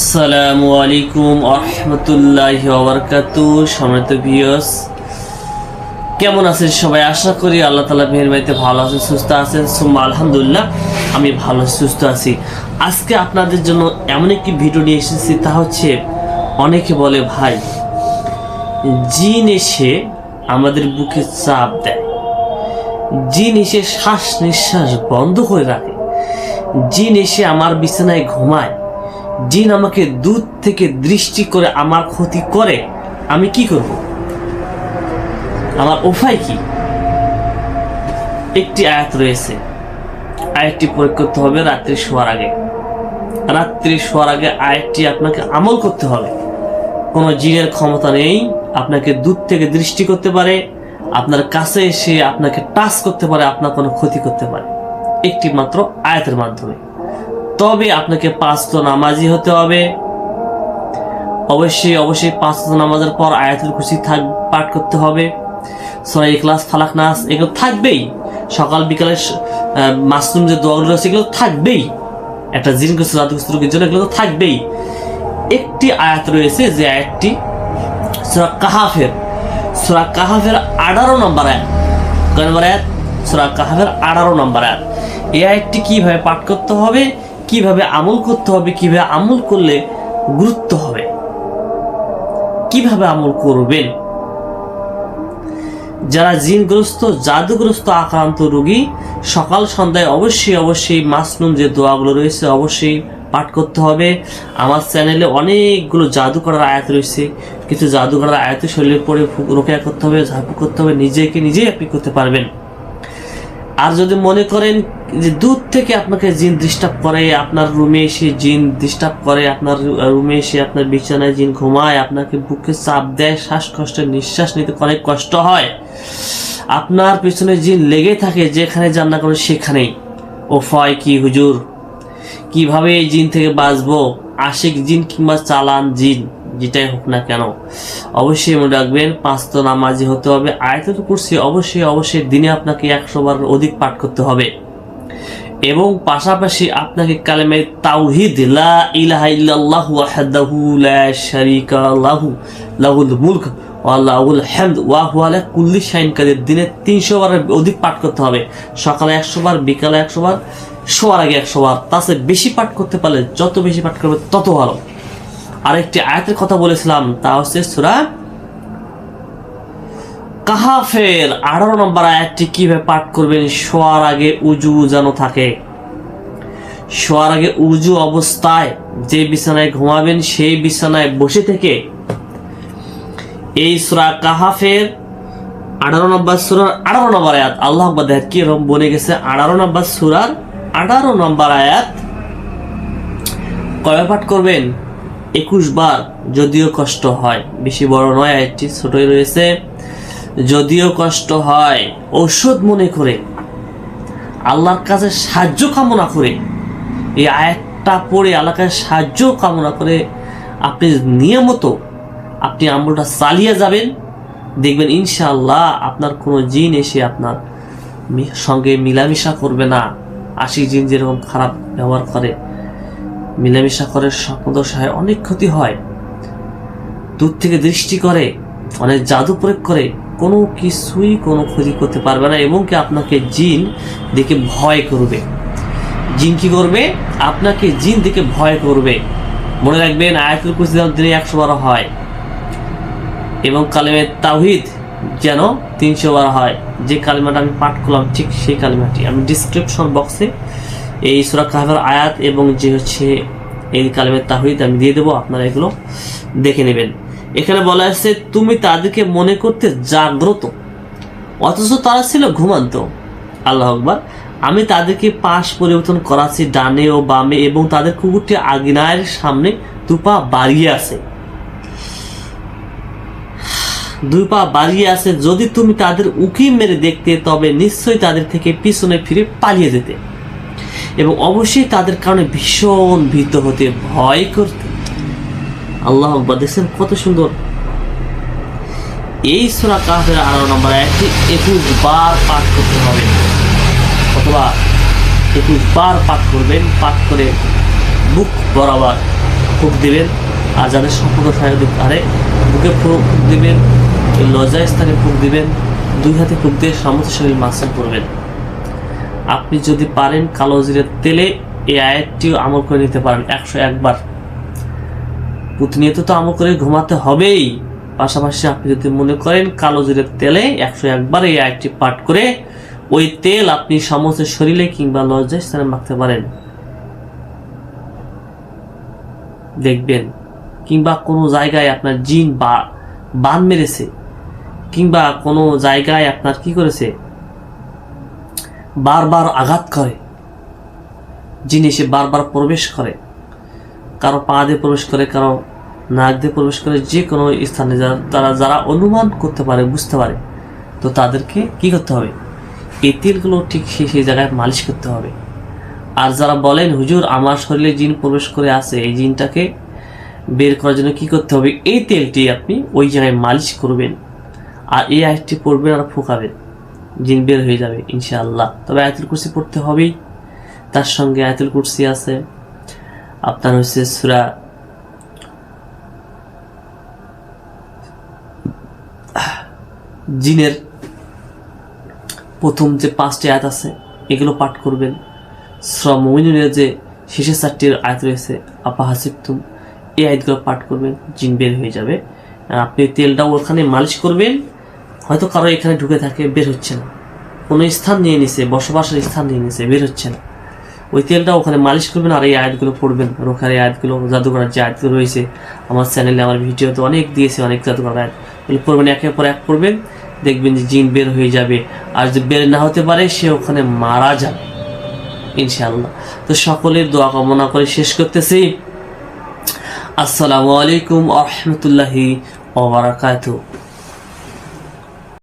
আসসালামু আলাইকুম আহমতুল্লাহ ওবরকাত সমৃত ভিউস কেমন আছেন সবাই? আশা করি আল্লাহ তালা মেহরবাইতে ভালো আছেন, সুস্থ আছেন। সুম্মা আলহামদুলিল্লাহ, আমি ভালো, সুস্থ আছি। আজকে আপনাদের জন্য এমন একটি ভিডিও নিয়ে এসেছি, তা হচ্ছে অনেকে বলে, ভাই, জিন এসে আমাদের বুকে চাপ দেয়। জিন এসে শ্বাস নিঃশ্বাস বন্ধ করে রাখে। জিন এসে আমার বিছানায় ঘুমায়। জিন আমাকে দূর থেকে দৃষ্টি করে আমার ক্ষতি করে, আমি কি করব? আমার উপায় কি? একটি আয়াত রয়েছে। আয়াতটি প্রয়োগ করতে হবে রাত্রি শোয়ার আগে। রাত্রি শোয়ার আগে আয়াতটি আপনাকে আমল করতে হবে। কোনো জিনের ক্ষমতা নেই, আপনাকে দূর থেকে দৃষ্টি করতে পারে, আপনার কাছে এসে আপনাকে টাচ করতে পারে, আপনার কোনো ক্ষতি করতে পারে। একটি মাত্র আয়াতের মাধ্যমে। তবে আপনাকে পাঁচ তো নামাজি হতে হবে। অবশ্যই অবশ্যই পাঁচ তো নামাজের পর আয়াতুল খুশি থাক পাঠ করতে হবে। সরাই ক্লাস ফালাক নাস, এগুলো থাকবেই। সকাল, বিকালে মাসরুম যে দোয়াগুলো আছে এগুলো থাকবেই। একটা জিন কিছু জাদুগ্রস্ত রোগীর জন্য এগুলো তো থাকবেই। একটি আয়াত রয়েছে যে আয়াতটি সুরা কাহাফের সুরা কাহাফের আঠারো নম্বর আয়াত। কয় নম্বর আয়াত? সুরা কাহাফের আঠারো নম্বর আয়াত। এই আয়াতটি কীভাবে পাঠ করতে হবে? কীভাবে আমল করতে হবে, কীভাবে আমল করলে গুরুত্ব হবে, কীভাবে আমল করবেন? যারা জিনগ্রস্ত, জাদুগ্রস্ত, আক্রান্ত রোগী, সকাল সন্ধ্যায় অবশ্যই অবশ্যই মাসনুম যে দোয়াগুলো রয়েছে অবশ্যই পাঠ করতে হবে। আমার চ্যানেলে অনেকগুলো জাদু করার আয়াত রয়েছে। কিছু জাদু করার আয়াত শরীরে পড়ে রোকেয়া করতে হবে, ঝাঁপু করতে হবে, নিজেকে নিজেই আপনি করতে পারবেন। আর যদি মনে করেন যে দূর থেকে আপনাকে জিন ডিস্টার্ব করে, আপনার রুমে এসে জিন ডিস্টার্ব করে, আপনার রুমে এসে আপনার বিছানায় জিন ঘুমায়, আপনাকে বুকে চাপ দেয়, শ্বাসকষ্টের নিঃশ্বাস নিতে অনেক কষ্ট হয়, আপনার পিছনে জিন লেগে থাকে, যেখানে যান না করে সেখানেই। ও ফয় কি হুজুর? কীভাবে এই জিন থেকে বাঁচবো? আশিক জিন কিংবা চালান জিন? যেটাই হোক না কেন, অবশ্যই মনে রাখবেন, পাঁচ তো নামাজি হতে হবে আয়তত কুরসি অবশ্যই অবশ্যই দিনে আপনাকে একশো বার অধিক পাঠ করতে হবে। এবং পাশাপাশি আপনাকে কালেমে তাওহিদ, লা ইলাহা ইল্লাল্লাহু ওয়াহদাহু লা শারীকা লাহু, লাহুল মুলক ওয়া লাহুল হামদ ওয়া হুয়া আলা কুল্লি শাইইন কাদির। দিনে 300 বারের অধিক পাঠ করতে হবে। সকালে 100 বার, বিকালে 100 বার, শোয়ার আগে 100 বার। তাতে বেশি পাঠ করতে পারলে যত বেশি পাঠ করবে তত ভালো। আরেকটি আয়াতের কথা বলেছিলাম, তা হচ্ছে সূরা কাহাফের আঠারো নম্বর আয়াতটি কীভাবে পাঠ করবেন? শোয়ার আগে উজু যেন থাকে। শোয়ার আগে উজু অবস্থায় যে বিছানায় ঘুমাবেন, সেই বিছানায় বসে থেকে এই সুরা কাহাফের আঠারো নম্বর সুরার আঠারো নম্বর আয়াত, আল্লাহ দেখ কি রকম বনে গেছে। আঠারো নম্বর সুরার আঠারো নম্বর আয়াত। কবে পাঠ করবেন? একুশ বার যদিও কষ্ট হয়। বেশি বড় নয় আয়াতটি ছোটই রয়েছে। যদিও কষ্ট হয়, ঔষধ মনে করে, আল্লাহর কাছে সাহায্য কামনা করে। এই আয়াতটা পড়ে আল্লাহর কাছে সাহায্য কামনা করে আপনি নিয়মত আপনি আমলটা চালিয়ে যাবেন। দেখবেন ইনশাআল্লাহ আপনার কোনো জিন এসে আপনার সঙ্গে মিলামিশা করবে না। আশি জিন যেরকম খারাপ ব্যবহার করে মিলামিশা করে স্বপ্নদশায় অনেক ক্ষতি হয়। দূর থেকে দৃষ্টি করে অনেক জাদু প্রয়োগ করে, কোনো কিছুই কোনো ক্ষতি করতে পারবে না এবং কি আপনাকে জিন দেখে ভয় করবে। জিন কি করবে? আপনাকে জিন দেখে ভয় করবে। মনে রাখবেন, আয়াতুল যেন দিনে একশো বারো হয়। এবং কালেমে তাওহিদ যেন তিনশো বারো হয়। যে কালিমাটা আমি পাঠ করলাম, ঠিক সেই কালিমাটি। আমি ডিসক্রিপশন বক্সে এই সুরা কাহাবের আয়াত এবং যে হচ্ছে এই কালিমের তাহিদ আমি দিয়ে দেবো, আপনারা এগুলো দেখে নেবেন। এখানে বলা আছে, তুমি তাদেরকে মনে করতে জাগ্রত, অথচ তারা ছিল ঘুমান্ত। আল্লাহ আকবার। আমি তাদেরকে পাশ পরিবর্তন করাচ্ছি ডানে ও বামে, এবং তাদের কুকুরটি আগ্নায়ের সামনে দুপা বাড়িয়ে আছে। দুই পা বাড়িয়ে আছে, যদি তুমি তাদের উকি মেরে দেখতে, তবে নিশ্চয়ই তাদের থেকে পিছনে ফিরে পালিয়ে যেতে। এবং অবশ্যই তাদের কারণে ভীষণ ভীত হতে ভয় করতে। আল্লাহ আকবার দেখছেন কত সুন্দর। এই সোনা কাহের আরও নম্বর একটি একুশ বার পাঠ করতে হবে। অথবা একুশ বার পাঠ করবেন, পাঠ করে বুক বরাবর ফুক দেবেন আর যাদের সম্পর্ক স্বাভাবিক আরে বুকে ফুক দিবেন এই লজ্জা স্থানে ফুক দিবেন, দুই হাতে ফুক দিয়ে সমস্ত শরীর মাসাজ করবেন আপনি যদি পারেন কালো জিরের তেলে এই আয়াতটিও আমল করে নিতে পারেন একশো একবার। প্রতিনিয়ত তো আমল করে ঘুমাতে হবেই। পাশাপাশি আপনি যদি মনে করেন কালো জিরের তেলে একশো একবার এই আয়াতটি পাঠ করে ওই তেল আপনি সমস্ত শরীরে কিংবা লজ্জায় স্থানে মাখতে পারেন। দেখবেন, কিংবা কোনো জায়গায় আপনার জিন বা বান মেরেছে, কিংবা কোনো জায়গায় আপনার কি করেছে বারবার আঘাত করে জিনিসে বারবার প্রবেশ করে, কারও পা দিয়ে প্রবেশ করে, কারও নাক দিয়ে প্রবেশ করে, যে কোনো স্থানে যারা, তারা যারা অনুমান করতে পারে, বুঝতে পারে, তো তাদেরকে কি করতে হবে? এই তেলগুলো ঠিক সেই সেই জায়গায় মালিশ করতে হবে। আর যারা বলেন, হুজুর, আমার শরীরে জিন প্রবেশ করে আছে, এই জিনটাকে বের করার জন্য কি করতে হবে? এই তেলটি আপনি ওই জায়গায় মালিশ করবেন, আর এই আয়টি পড়বেন আর ফোকাবেন। জিন বের হয়ে যাবে, ইনশাআল্লাহ। তবে আয়াতুল কুরসি পড়তে হবেই। তার সঙ্গে আয়াতুল কুরসি আছে। আপনার হচ্ছে সুরা জিনের প্রথম যে পাঁচটি আয়াত আছে, এগুলো পাঠ করবেন। শ্রমিনের যে শেষের চারটি আয়াত রয়েছে আপা হাসিবতুম, এই আয়াতগুলো পাঠ করবেন, জিন বের হয়ে যাবে। আপনি তেলটা ওখানে মালিশ করবেন। হয়তো কারও এখানে ঢুকে থাকে, বের হচ্ছে না। কোনো স্থান নিয়ে নিছে, বসবাসের স্থান নিয়ে নিছে, বের হচ্ছে না। ওই তেলটা ওখানে মালিশ করবেন আর এই আয়াতগুলো পড়বেন। রোখার এই আয়াতগুলো জাদুকরার যে আয়াতগুলো রয়েছে, আমার চ্যানেলে, আমার ভিডিওতে অনেক দিয়েছে অনেক জাদুকরার আয়াত। এগুলো পড়বেন, একের পর এক পড়বেন, দেখবেন যে জিন বের হয়ে যাবে। আর যদি বের না হতে পারে, সে ওখানে মারা যাবে। ইনশাআল্লাহ। তো সকলের দোয়া কামনা করে শেষ করতেছি। আসসালামু আলাইকুম আহমতুল্লাহি ওবরাকাতুহ